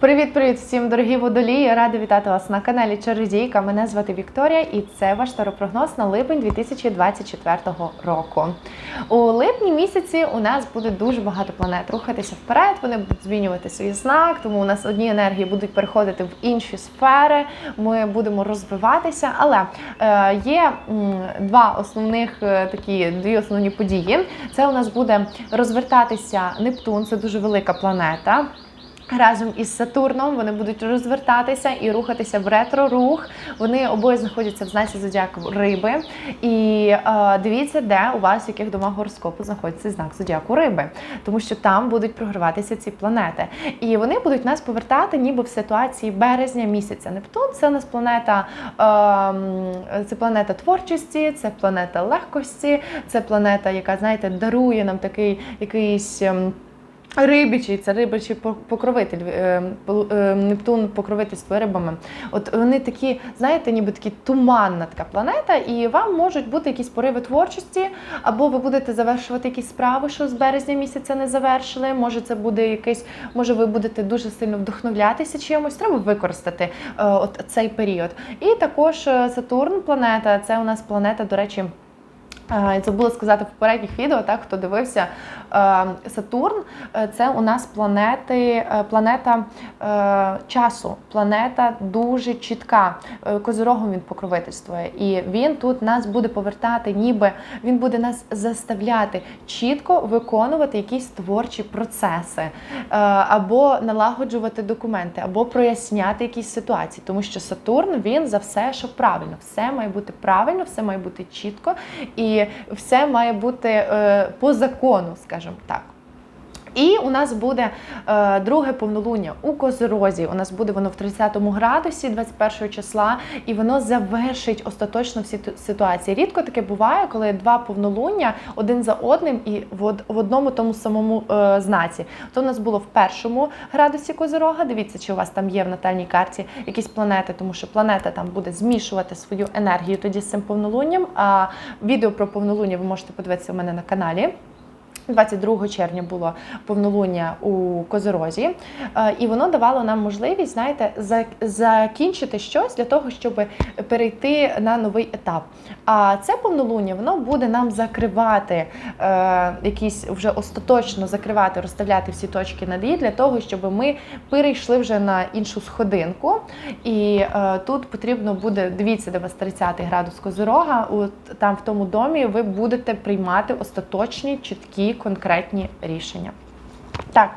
Привіт-привіт всім, дорогі водолії! Рада вітати вас на каналі Чародійка. Мене звати Вікторія, і це ваш таропрогноз на липень 2024 року. У липні місяці у нас буде дуже багато планет рухатися вперед. Вони будуть змінювати свій знак, тому у нас одні енергії будуть переходити в інші сфери. Ми будемо розвиватися. Але е, є два основних е, такі дві основні події. Це у нас буде розвертатися Нептун, це дуже велика планета. Разом із Сатурном вони будуть розвертатися і рухатися в ретро-рух. Вони обоє знаходяться в знаці зодіаку риби. І е, дивіться, де у вас, в яких домах гороскопу знаходиться знак зодіаку риби, тому що там будуть програватися ці планети. І вони будуть нас повертати, ніби в ситуації березня місяця. Нептун це у нас планета, е, це планета творчості, це планета легкості, це планета, яка знаєте, дарує нам такий якийсь. Рибічий, це рибичий покровитель, е, е, Нептун покровительство рибами. От вони такі, знаєте, ніби такі туманна така планета, і вам можуть бути якісь пориви творчості, або ви будете завершувати якісь справи, що з березня місяця не завершили. Може, це буде якийсь, може, ви будете дуже сильно вдохновлятися чимось. Треба використати е, от цей період. І також Сатурн, планета, це у нас планета, до речі. Я забула сказати в попередніх відео, так хто дивився Сатурн, е, це у нас планети, е, планета е, часу, планета дуже чітка. Козирогом він покровительствує, і він тут нас буде повертати, ніби він буде нас заставляти чітко виконувати якісь творчі процеси, або налагоджувати документи, або проясняти якісь ситуації, тому що Сатурн він за все, що правильно, все має бути правильно, все має бути чітко. І все має бути е, по закону, скажімо так. І у нас буде е, друге повнолуння у Козирозі. У нас буде воно в 30 градусі 21 числа, і воно завершить остаточно всі ситуації. Рідко таке буває, коли два повнолуння один за одним і в, одному тому самому е, знаці. То у нас було в першому градусі Козирога. Дивіться, чи у вас там є в натальній карті якісь планети, тому що планета там буде змішувати свою енергію тоді з цим повнолунням. А відео про повнолуння ви можете подивитися у мене на каналі. 22 червня було повнолуння у Козорозі, Е, і воно давало нам можливість, знаєте, закінчити щось для того, щоб перейти на новий етап. А це повнолуння воно буде нам закривати е, якісь вже остаточно закривати, розставляти всі точки над «і» для того, щоб ми перейшли вже на іншу сходинку. І е, тут потрібно буде дивіться, де у вас 30 градус Козирога. От там в тому домі ви будете приймати остаточні, чіткі, конкретні рішення. Так,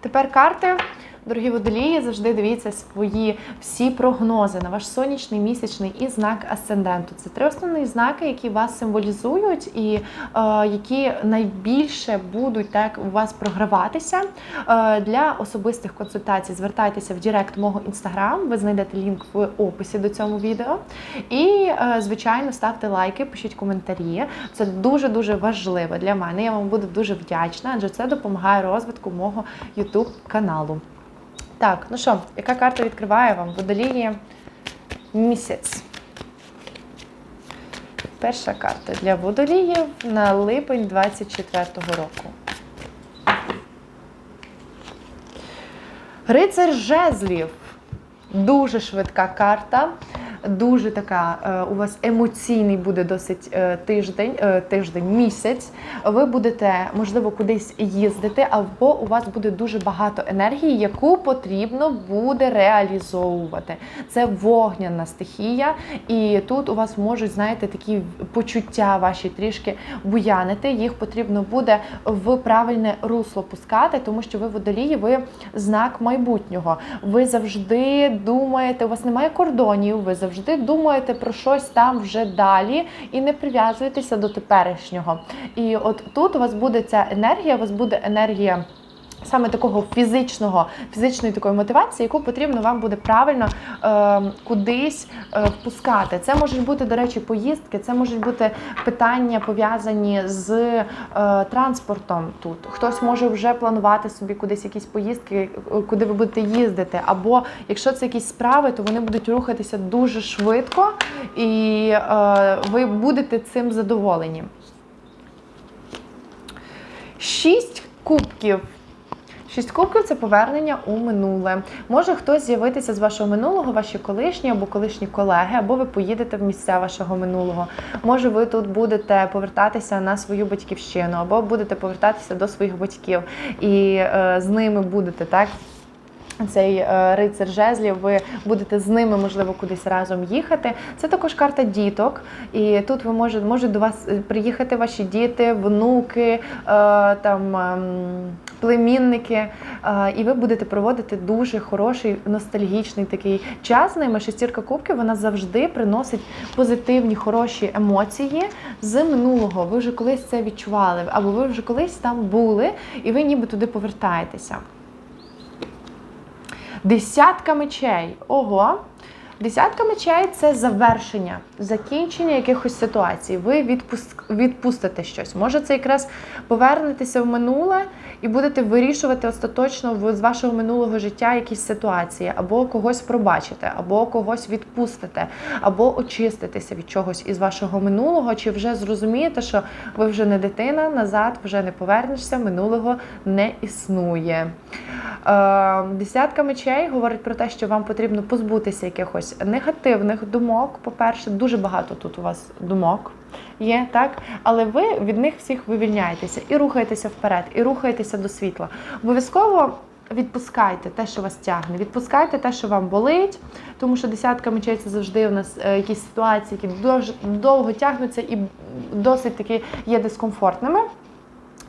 тепер карти. Дорогі водолії, завжди дивіться свої всі прогнози на ваш сонячний, місячний і знак асценденту. Це три основні знаки, які вас символізують і е, які найбільше будуть так у вас програватися. Е, для особистих консультацій звертайтеся в Директ мого інстаграм. Ви знайдете лінк в описі до цього відео. І, е, звичайно, ставте лайки, пишіть коментарі. Це дуже дуже важливо для мене. Я вам буду дуже вдячна, адже це допомагає розвитку мого YouTube каналу. Так, ну що, яка карта відкриває вам? Водолії місяць. Перша карта для водоліїв на липень 24-го року. Рицар жезлів. Дуже швидка карта. Дуже така е, у вас емоційний буде досить е, тиждень, е, тиждень, місяць. Ви будете, можливо, кудись їздити, або у вас буде дуже багато енергії, яку потрібно буде реалізовувати. Це вогняна стихія, і тут у вас можуть, знаєте, такі почуття ваші трішки буянити. Їх потрібно буде в правильне русло пускати, тому що ви водолії, ви знак майбутнього. Ви завжди думаєте, у вас немає кордонів, ви завжди думаєте про щось там вже далі і не прив'язуєтеся до теперішнього. І от тут у вас буде ця енергія, у вас буде енергія. Саме такого фізичного, фізичної такої мотивації, яку потрібно вам буде правильно е, кудись е, впускати. Це можуть бути, до речі, поїздки, це можуть бути питання пов'язані з е, транспортом. Тут хтось може вже планувати собі кудись якісь поїздки, е, куди ви будете їздити. Або якщо це якісь справи, то вони будуть рухатися дуже швидко, і е, ви будете цим задоволені. Шість кубків. Шість кубків це повернення у минуле. Може хтось з'явитися з вашого минулого, ваші колишні або колишні колеги, або ви поїдете в місця вашого минулого. Може, ви тут будете повертатися на свою батьківщину, або будете повертатися до своїх батьків і е, з ними будете так. Цей е, рицар жезлів, ви будете з ними, можливо, кудись разом їхати. Це також карта діток, і тут ви можете можуть до вас е, приїхати ваші діти, внуки, е, там ем, племінники, і ви будете проводити дуже хороший ностальгічний такий час. з ними шестірка кубків вона завжди приносить позитивні, хороші емоції з минулого. Ви вже колись це відчували, або ви вже колись там були, і ви ніби туди повертаєтеся. Десятка мечей. Ого. Десятка мечей це завершення, закінчення якихось ситуацій. Ви відпуск... відпустите щось. Може, це якраз повернетеся в минуле і будете вирішувати остаточно з вашого минулого життя якісь ситуації, або когось пробачите, або когось відпустите, або очиститеся від чогось із вашого минулого, чи вже зрозумієте, що ви вже не дитина, назад вже не повернешся, минулого не існує. Е, Десятка мечей говорить про те, що вам потрібно позбутися якихось негативних думок. По-перше, дуже багато тут у вас думок є, так? Але ви від них всіх вивільняєтеся і рухаєтеся вперед, і рухаєтеся до світла. Обов'язково. Відпускайте те, що вас тягне, відпускайте те, що вам болить, тому що десятка мечей це завжди у нас е, якісь ситуації, які довго тягнуться і досить таки є дискомфортними.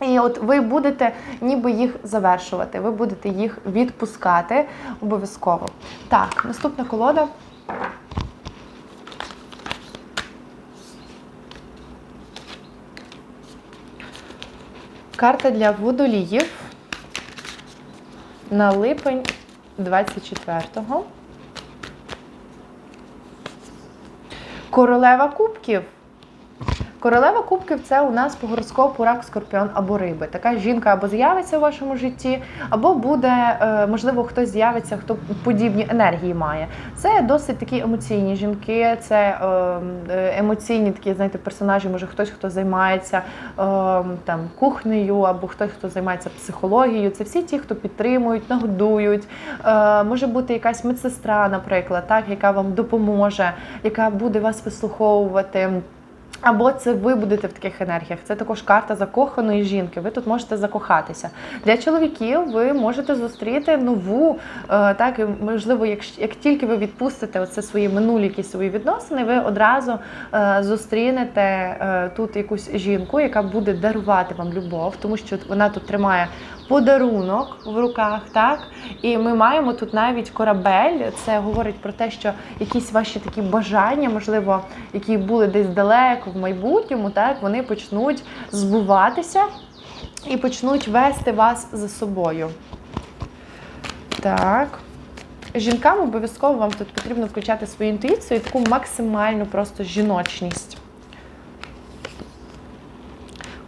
І от ви будете ніби їх завершувати, ви будете їх відпускати обов'язково. Так, наступна колода. Карта для водоліїв на липень 24-го. Королева кубків. Королева кубків це у нас по гороскопу рак, скорпіон або риби. Така жінка або з'явиться в вашому житті, або буде, е, можливо, хтось з'явиться, хто подібні енергії має. Це досить такі емоційні жінки, це е, е, емоційні такі, знаєте, персонажі, може хтось, хто займається е, там кухнею, або хтось, хто займається психологією. Це всі ті, хто підтримують, нагодують. Е, Може бути якась медсестра, наприклад, так, яка вам допоможе, яка буде вас вислуховувати. Або це ви будете в таких енергіях. Це також карта закоханої жінки. Ви тут можете закохатися. Для чоловіків ви можете зустріти нову, е, так можливо, як, як тільки ви відпустите оце свої минулі якісь свої відносини, ви одразу е, зустрінете е, тут якусь жінку, яка буде дарувати вам любов, тому що вона тут тримає подарунок в руках, так і ми маємо тут навіть корабель. Це говорить про те, що якісь ваші такі бажання, можливо, які були десь далеко в майбутньому, так вони почнуть збуватися і почнуть вести вас за собою. Так. Жінкам обов'язково вам тут потрібно включати свою інтуїцію і таку максимальну просто жіночність.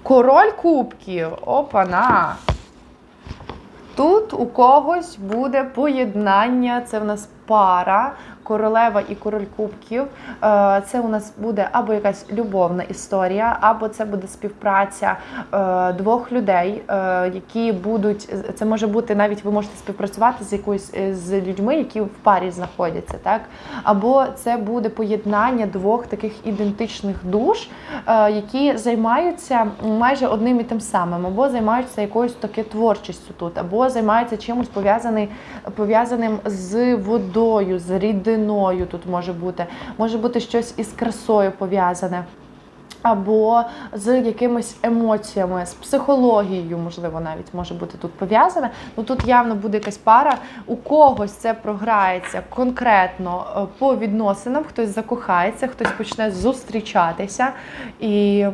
Король кубків. Опана! Тут у когось буде поєднання, це в нас пара, королева і король кубків. Е, Це у нас буде або якась любовна історія, або це буде співпраця е, двох людей, е, які будуть. Це може бути навіть ви можете співпрацювати з якоюсь з людьми, які в парі знаходяться, так? Або це буде поєднання двох таких ідентичних душ, які займаються майже одним і тим самим, або займаються якоюсь таки творчістю тут, або займаються чимось пов'язаний, пов'язаним з водою, з рідиною. Тут може бути, може бути щось із красою пов'язане. Або з якимись емоціями, з психологією, можливо, навіть може бути тут пов'язане. Ну тут явно буде якась пара. У когось це програється конкретно е, по відносинам, хтось закохається, хтось почне зустрічатися. І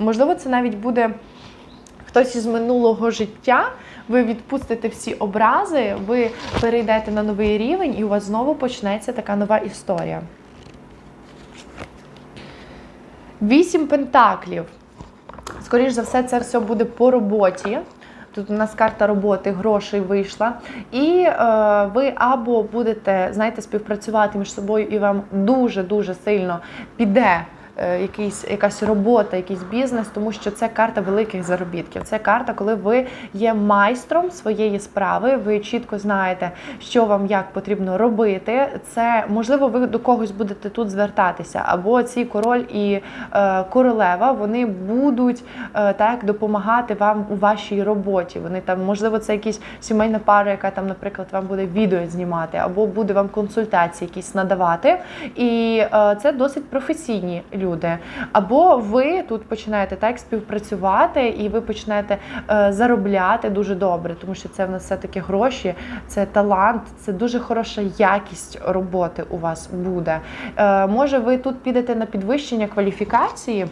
можливо, це навіть буде хтось із минулого життя. Ви відпустите всі образи, ви перейдете на новий рівень, і у вас знову почнеться така нова історія. Вісім пентаклів. Скоріше за все, це все буде по роботі. Тут у нас карта роботи, грошей вийшла. І е, ви або будете, знаєте, співпрацювати між собою, і вам дуже-дуже сильно піде якийсь, якась робота, якийсь бізнес, тому що це карта великих заробітків. Це карта, коли ви є майстром своєї справи, ви чітко знаєте, що вам як потрібно робити. Це можливо, ви до когось будете тут звертатися, або ці король і е, королева вони будуть е, так допомагати вам у вашій роботі. Вони там, можливо, це якісь сімейна пара, яка там, наприклад, вам буде відео знімати, або буде вам консультації якісь надавати. І е, це досить професійні люди. Або ви тут починаєте так співпрацювати, і ви починаєте е, заробляти дуже добре, тому що це в нас все таки гроші, це талант, це дуже хороша якість роботи у вас буде. Е, може, ви тут підете на підвищення кваліфікації.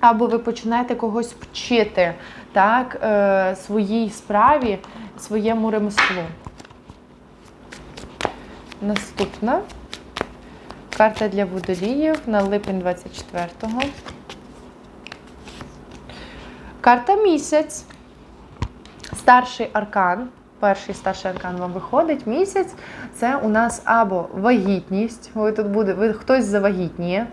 Або ви починаєте когось вчити так, е, своїй справі, своєму ремеслу. Наступна карта для водоліїв на липень 24-го. Карта місяць. Старший аркан. Перший старший аркан вам виходить. Місяць це у нас або вагітність, ви тут буде, ви хтось завагітніє, е,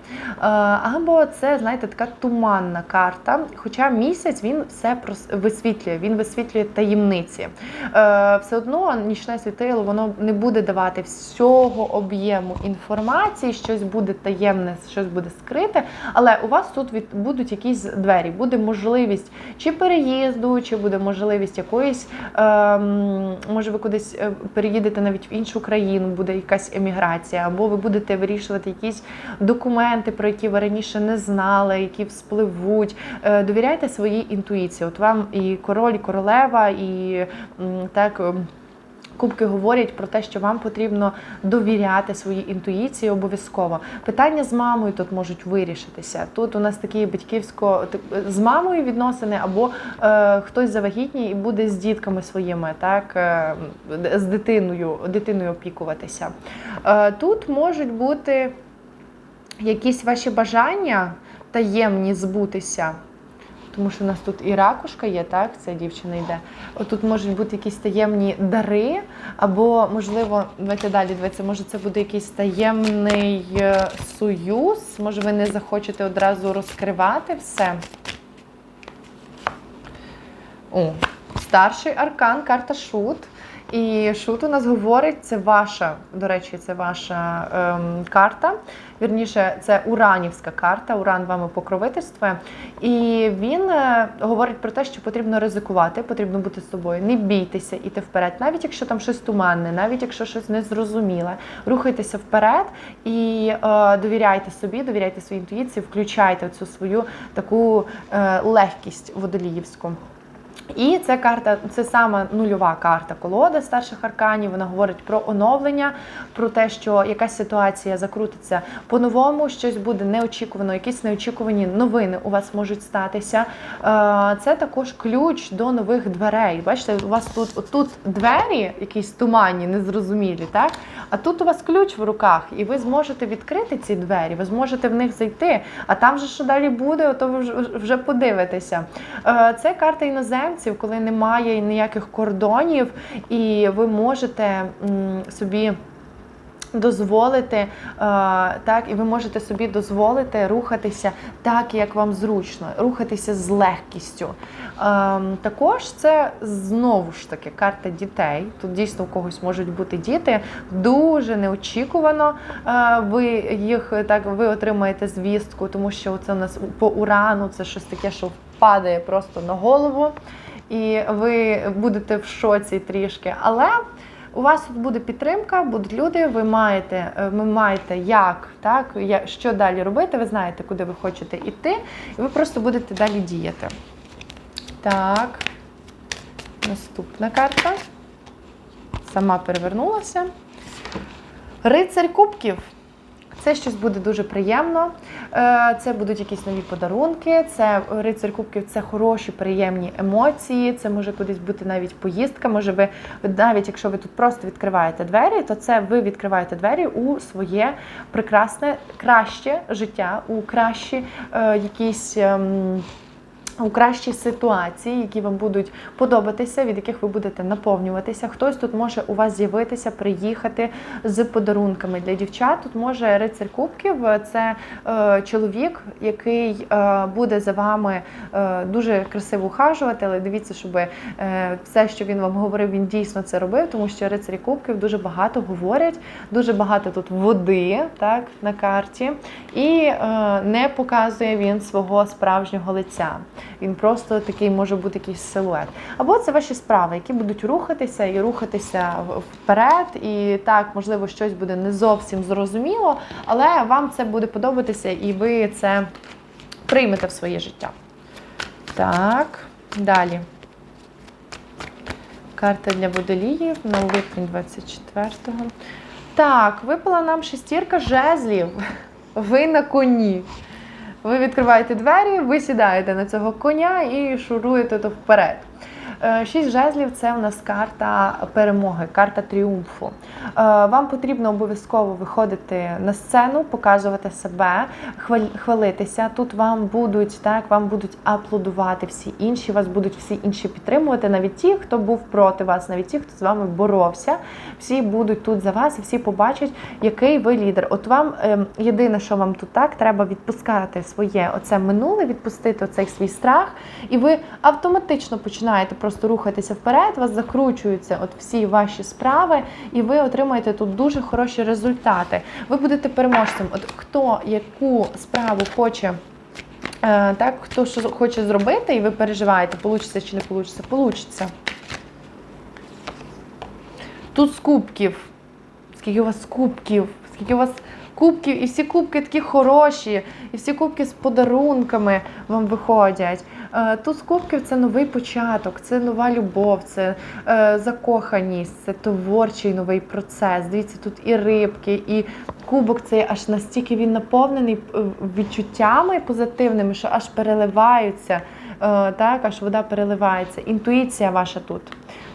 або це, знаєте, така туманна карта. Хоча місяць він все висвітлює, він висвітлює таємниці. Е, Все одно нічне світило воно не буде давати всього об'єму інформації, щось буде таємне, щось буде скрите. Але у вас тут від, будуть якісь двері, буде можливість чи переїзду, чи буде можливість якоїсь. Ем, може, ви кудись е, переїдете навіть в іншу країну, буде якась еміграція, або ви будете вирішувати якісь документи, про які ви раніше не знали, які вспливуть. Е, Довіряйте своїй інтуїції. От вам і король, і королева, і так. Кубки говорять про те, що вам потрібно довіряти своїй інтуїції обов'язково. Питання з мамою тут можуть вирішитися. Тут у нас такі батьківсько з мамою відносини, або е, хтось завагітній і буде з дітками своїми, так е, з дитиною, дитиною опікуватися. Е, тут можуть бути якісь ваші бажання таємні збутися. Тому що у нас тут і ракушка є, так? Ця дівчина йде. Отут можуть бути якісь таємні дари, або, можливо, давайте далі дивіться, може це буде якийсь таємний е, союз, може ви не захочете одразу розкривати все. О, старший аркан, карта шут. І шут у нас говорить, це ваша, до речі, це ваша ем, карта. Вірніше, це уранівська карта, уран вами покровительствує. І він е, говорить про те, що потрібно ризикувати, потрібно бути з собою, не бійтеся, іти вперед, навіть якщо там щось туманне, навіть якщо щось незрозуміле, рухайтеся вперед і е, довіряйте собі, довіряйте своїй інтуїції, включайте цю свою таку е, легкість водоліївську. І ця карта це саме нульова карта колоди старших арканів. Вона говорить про оновлення, про те, що якась ситуація закрутиться по-новому, щось буде неочікувано, якісь неочікувані новини у вас можуть статися. Е, Це також ключ до нових дверей. Бачите, у вас тут тут двері, якісь туманні, незрозумілі, так? А тут у вас ключ в руках, і ви зможете відкрити ці двері, ви зможете в них зайти. А там же що далі буде, то ви вже- подивитеся. Е, Це карта іноземців, коли немає ніяких кордонів, і ви можете собі. Дозволити е, так, і ви можете собі дозволити рухатися так, як вам зручно, рухатися з легкістю. Ем, також це знову ж таки карта дітей. Тут дійсно у когось можуть бути діти. Дуже неочікувано е, ви їх так ви отримаєте звістку, тому що це у нас по урану, це щось таке, що впадає просто на голову, і ви будете в шоці трішки. Але у вас тут буде підтримка, будуть люди, ви маєте, е, ви маєте як, так, що далі робити, ви знаєте, куди ви хочете йти, і ви просто будете далі діяти. Так, наступна карта. Сама перевернулася. Рицарь кубків. Це щось буде дуже приємно. Е, Це будуть якісь нові подарунки. Це рицар кубків, це хороші, приємні емоції. Це може кудись бути навіть поїздка. Може, ви навіть якщо ви тут просто відкриваєте двері, то це ви відкриваєте двері у своє прекрасне, краще життя, у кращі е, якісь. ем, у кращі ситуації, які вам будуть подобатися, від яких ви будете наповнюватися. Хтось тут може у вас з'явитися, приїхати з подарунками для дівчат. Тут може рицар кубків. Це е, чоловік, який е, буде за вами е, дуже красиво ухажувати, але дивіться, щоб е, все, що він вам говорив, він дійсно це робив, тому що рицарі кубків дуже багато говорять, дуже багато тут води так, на карті, і е, не показує він свого справжнього лиця. Він просто такий може бути якийсь силует. Або це ваші справи, які будуть рухатися і рухатися вперед. І так, можливо, щось буде не зовсім зрозуміло, але вам це буде подобатися, і ви це приймете в своє життя. Так, далі. Карта для водоліїв на липень 24-го. Так, випала нам шестірка жезлів. Ви на коні. Ви відкриваєте двері, ви сідаєте на цього коня і шуруєте то вперед. Е, Шість жезлів це у нас карта перемоги, карта тріумфу. Е, Вам потрібно обов'язково виходити на сцену, показувати себе, хвалитися. Тут вам будуть так, вам будуть аплодувати всі інші, вас будуть всі інші підтримувати, навіть ті, хто був проти вас, навіть ті, хто з вами боровся. Всі будуть тут за вас і всі побачать, який ви лідер. От вам ем, єдине, що вам тут так, треба відпускати своє оце минуле, відпустити оцей свій страх, і ви автоматично починаєте просто рухатися вперед, вас закручуються от всі ваші справи, і ви отримаєте тут дуже хороші результати. Ви будете переможцем. От хто яку справу хоче. е, Так, хто що хоче зробити, і ви переживаєте, получиться чи не получиться, получиться. Тут з кубків. Скільки у вас кубків, скільки у вас кубків, і всі кубки такі хороші, і всі кубки з подарунками вам виходять. Е, Тут кубків це новий початок, це нова любов, це е, закоханість, це творчий новий процес. Дивіться, тут і рибки, і кубок цей аж настільки він наповнений е, відчуттями позитивними, що аж переливаються. Так, аж вода переливається. Інтуїція ваша тут.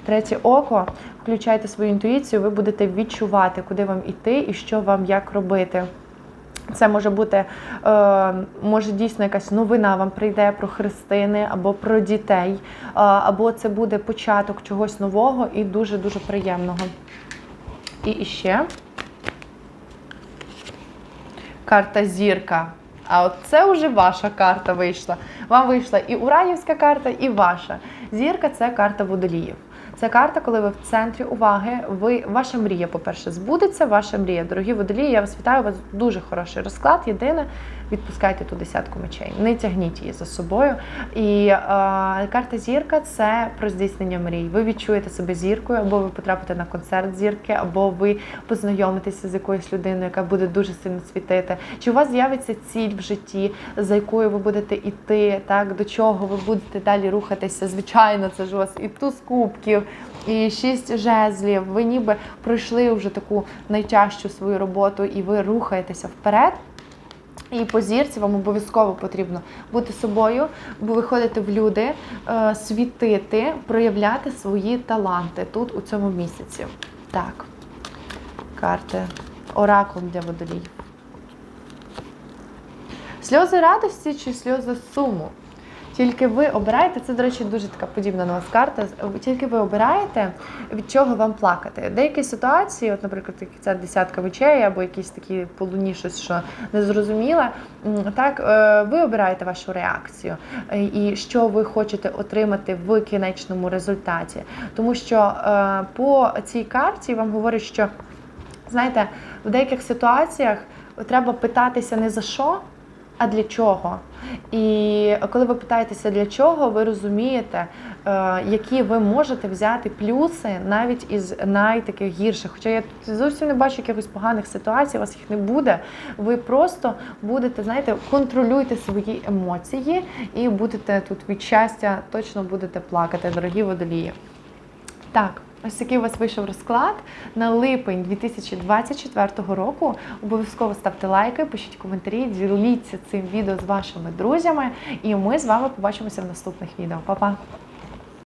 Третє око. Включайте свою інтуїцію, ви будете відчувати, куди вам іти і що вам як робити. Це може бути, е, може дійсно якась новина вам прийде про хрестини або про дітей, е, або це буде початок чогось нового і дуже-дуже приємного. І іще карта зірка. А от це вже ваша карта вийшла. Вам вийшла і Уранівська карта, і ваша. Зірка це карта водоліїв. Це карта, коли ви в центрі уваги. Ви ваша мрія, по-перше, збудеться. Ваша мрія, дорогі водолії. Я вас вітаю. У вас дуже хороший розклад. Єдине, відпускайте ту десятку мечей, не тягніть її за собою. І е, карта зірка це про здійснення мрій. Ви відчуєте себе зіркою, або ви потрапите на концерт зірки, або ви познайомитеся з якоюсь людиною, яка буде дуже сильно світити. Чи у вас з'явиться ціль в житті, за якою ви будете йти, так до чого ви будете далі рухатися? Звичайно, це ж у вас і туз кубків, і шість жезлів. Ви ніби пройшли вже таку найтяжчу свою роботу, і ви рухаєтеся вперед. І по зірці вам обов'язково потрібно бути собою, виходити в люди, е, світити, проявляти свої таланти тут у цьому місяці. Так, карти. Оракул для водолій. Сльози радості чи сльози суму? Тільки ви обираєте, це, до речі, дуже така подібна на вас карта. Тільки ви обираєте, від чого вам плакати. Деякі ситуації, от, наприклад, ця десятка вечей, або якісь такі по луні щось, що незрозуміле, так, е, ви обираєте вашу реакцію е, і що ви хочете отримати в кінечному результаті. Тому що е, по цій карті вам говорять, що знаєте, в деяких ситуаціях треба питатися не за що, а для чого. І коли ви питаєтеся для чого, ви розумієте, е, які ви можете взяти плюси навіть із найтаких гірших. Хоча я тут зовсім не бачу якихось поганих ситуацій, у вас їх не буде. Ви просто будете, знаєте, контролюйте свої емоції і будете тут від щастя, точно будете плакати, дорогі водолії. Так, ось такий у вас вийшов розклад на липень 2024 року. Обов'язково ставте лайки, пишіть коментарі, діліться цим відео з вашими друзями. І ми з вами побачимося в наступних відео. Па-па!